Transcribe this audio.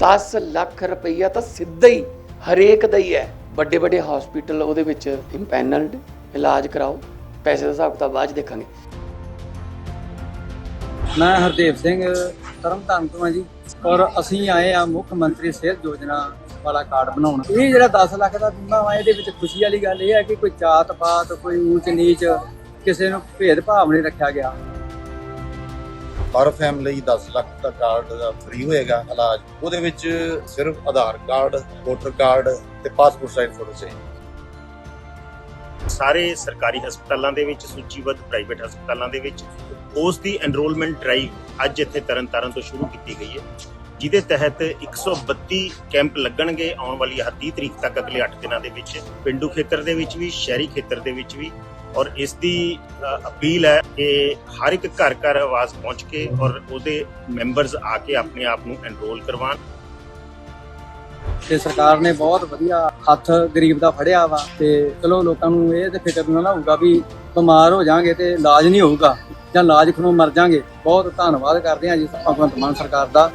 10 ਲੱਖ ਰੁਪਈਆ ਤਾਂ ਸਿੱਧਾ ਹੀ ਹਰੇਕ ਦਾ ਹੀ ਹੈ। ਵੱਡੇ ਵੱਡੇ ਹਸਪੀਟਲ ਉਹਦੇ ਵਿੱਚ ਇੰਪੈਨਲਡ ਇਲਾਜ ਕਰਾਓ। ਪੈਸੇ ਦਾ ਹਿਸਾਬ ਕਿਤਾਬ ਬਾਅਦ 'ਚ ਦੇਖਾਂਗੇ। ਮੈਂ ਹਰਦੇਵ ਸਿੰਘ ਤਰਨਤਾਰਨ ਤੋਂ ਹਾਂ ਜੀ। ਔਰ ਅਸੀਂ ਆਏ ਆ ਮੁੱਖ ਮੰਤਰੀ ਸਿਹਤ ਯੋਜਨਾ ਵਾਲਾ ਕਾਰਡ ਬਣਾਉਣ। ਇਹ ਜਿਹੜਾ 10 ਲੱਖ ਦਾ ਬੀਮਾ ਵਾ, ਇਹਦੇ ਵਿੱਚ ਖੁਸ਼ੀ ਵਾਲੀ ਗੱਲ ਇਹ ਹੈ ਕਿ ਕੋਈ ਜਾਤ ਪਾਤ ਕੋਈ ਊਚ ਨੀਚ ਕਿਸੇ ਨੂੰ ਭੇਦਭਾਵ ਨਹੀਂ ਰੱਖਿਆ ਗਿਆ। ਹਰ ਫੈਮਿਲੀ 10 ਲੱਖ ਦਾ ਕਾਰਡ ਦਾ ਫ੍ਰੀ ਹੋਏਗਾ ਇਲਾਜ। ਉਹਦੇ ਵਿੱਚ ਸਿਰਫ ਆਧਾਰ ਕਾਰਡ ਵੋਟਰ ਕਾਰਡ ਤੇ ਪਾਸਪੋਰਟ ਸਾਈਜ਼ ਫੋਟੋ ਚਾਹੀਦੀ ਸਾਰੇ ਸਰਕਾਰੀ ਹਸਪਤਾਲਾਂ ਦੇ ਵਿੱਚ ਸੂਚੀਬੱਧ ਪ੍ਰਾਈਵੇਟ ਹਸਪਤਾਲਾਂ ਦੇ ਵਿੱਚ ਉਸ ਦੀ ਐਨਰੋਲਮੈਂਟ ਡਰਾਈਵ ਅੱਜ ਇੱਥੇ ਤਰਨਤਾਰਨ ਤੋਂ ਸ਼ੁਰੂ ਕੀਤੀ ਗਈ ਹੈ, ਜਿਹਦੇ ਤਹਿਤ 132 ਕੈਂਪ ਲੱਗਣਗੇ ਆਉਣ ਵਾਲੀ 30 ਤਰੀਕ ਤੱਕ ਅਗਲੇ 8 ਦਿਨਾਂ ਦੇ ਵਿੱਚ। ਪਿੰਡੂ ਖੇਤਰ ਦੇ ਵਿੱਚ ਵੀ, ਸ਼ਹਿਰੀ ਖੇਤਰ ਦੇ ਵਿੱਚ ਵੀ ਔਰ ਇਸ ਦੀ ਅਪੀਲ ਹੈ ਕਿ ਹਰ ਇੱਕ ਘਰ ਘਰ ਆਵਾਜ਼ ਪਹੁੰਚ ਕੇ ਔਰ ਉਹਦੇ ਮੈਂਬਰਸ ਆ ਕੇ ਆਪਣੇ ਆਪ ਨੂੰ ਐਨਰੋਲ ਕਰਵਾਉਣ। ਤੇ ਸਰਕਾਰ ਨੇ ਬਹੁਤ ਵਧੀਆ ਹੱਥ ਗਰੀਬ ਦਾ ਫੜਿਆ ਵਾ ਤੇ ਚਲੋ ਲੋਕਾਂ ਨੂੰ ਇਹ ਤੇ ਫਿਕਰ ਨਾ ਹੋਊਗਾ ਵੀ ਬਿਮਾਰ ਹੋ ਜਾਾਂਗੇ ਤੇ ਇਲਾਜ ਨਹੀਂ ਹੋਊਗਾ ਜਾਂ ਇਲਾਜ ਖਣੋਂ ਮਰ ਜਾਾਂਗੇ। ਬਹੁਤ ਧੰਨਵਾਦ ਕਰਦੇ ਹਾਂ ਜੀ ਭਗਵੰਤ ਮਾਨ ਸਰਕਾਰ ਦਾ।